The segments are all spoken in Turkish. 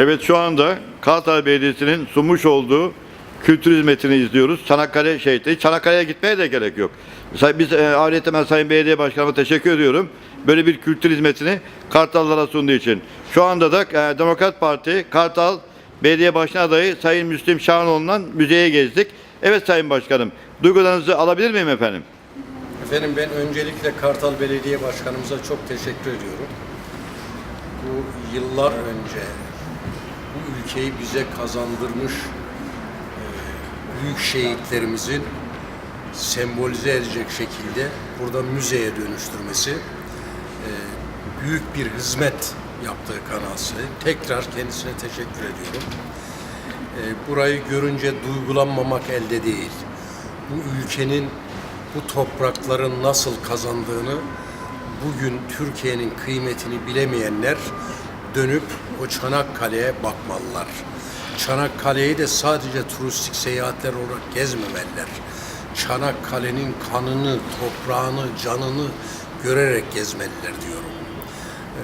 Evet şu anda Kartal Belediyesi'nin sunmuş olduğu kültür hizmetini izliyoruz. Çanakkale şehitleri. Çanakkale'ye gitmeye de gerek yok. Say- Biz e, ayrıca ben Sayın Belediye Başkanıma teşekkür ediyorum. Böyle bir kültür hizmetini Kartallara sunduğu için. Şu anda da e, Demokrat Parti Kartal Belediye Başkan Adayı Sayın Müslim Şahanoğlu'ndan müzeye gezdik. Evet Sayın Başkanım, duygularınızı alabilir miyim efendim? Efendim ben öncelikle Kartal Belediye Başkanımıza çok teşekkür ediyorum. Bu yıllar önce bu ülkeyi bize kazandırmış e, büyük şehitlerimizin sembolize edecek şekilde burada müzeye dönüştürmesi e, büyük bir hizmet yaptığı kanaatindeyim. Tekrar kendisine teşekkür ediyorum. E, burayı görünce duygulanmamak elde değil. Bu ülkenin bu toprakların nasıl kazandığını bugün Türkiye'nin kıymetini bilemeyenler dönüp o Çanakkale'ye bakmalılar. Çanakkale'yi de sadece turistik seyahatler olarak gezmemeliler. Çanakkale'nin kanını, toprağını, canını görerek gezmeliler diyorum. Ee,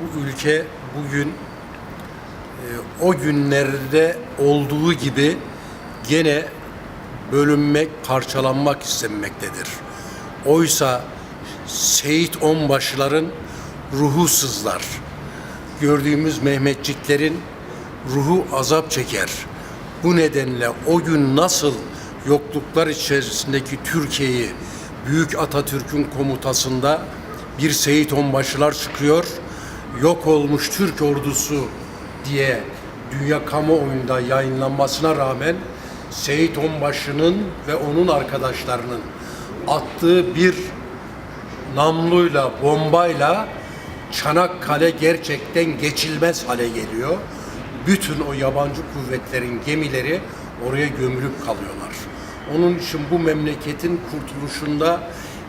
bu ülke bugün e, o günlerde olduğu gibi gene bölünmek, parçalanmak istenmektedir. Oysa Seyit Onbaşıların ruhu sızlar. Gördüğümüz Mehmetçiklerin ruhu azap çeker. Bu nedenle o gün nasıl yokluklar içerisindeki Türkiye'yi Büyük Atatürk'ün komutasında bir Seyit Onbaşılar çıkıyor. Yok olmuş Türk ordusu diye dünya kamuoyunda yayınlanmasına rağmen Seyit Onbaşı'nın ve onun arkadaşlarının attığı bir namluyla, bombayla Çanakkale gerçekten geçilmez hale geliyor. Bütün o yabancı kuvvetlerin gemileri oraya gömülüp kalıyorlar. Onun için bu memleketin kurtuluşunda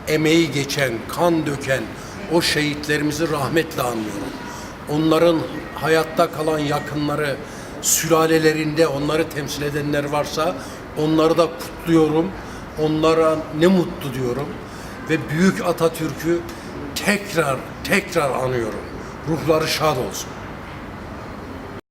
emeği geçen, kan döken o şehitlerimizi rahmetle anıyorum. Onların hayatta kalan yakınları, sülalelerinde onları temsil edenler varsa onları da kutluyorum. Onlara ne mutlu diyorum ve büyük Atatürk'ü tekrar tekrar anıyorum. Ruhları şad olsun.